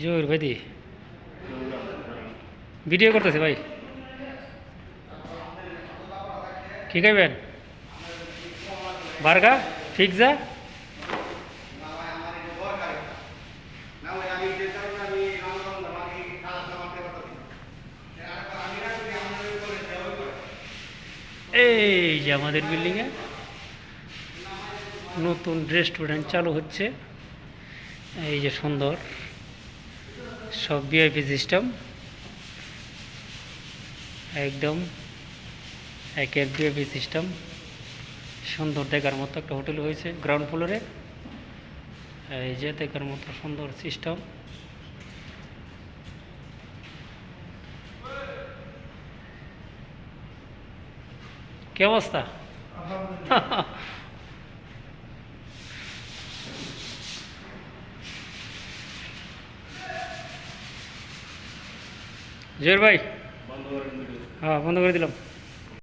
জোর ভাই the video করতেছে ভাই। কি খাইবেন? বার্গা? পিৎজা? এই যে আমাদের বিল্ডিংয়ে নতুন রেস্টুরেন্ট চালু হচ্ছে। এই যে সুন্দর। সব ভিআইপি সিস্টেম একদম একের ভিআইপি সিস্টেম সুন্দর দেখার মতো একটা হোটেল হয়েছে গ্রাউন্ড ফ্লোরে এই যে দেখার মতো সুন্দর সিস্টেম কি অবস্থা? জয়ের ভাই। হ্যাঁ বন্ধ করে দিলাম।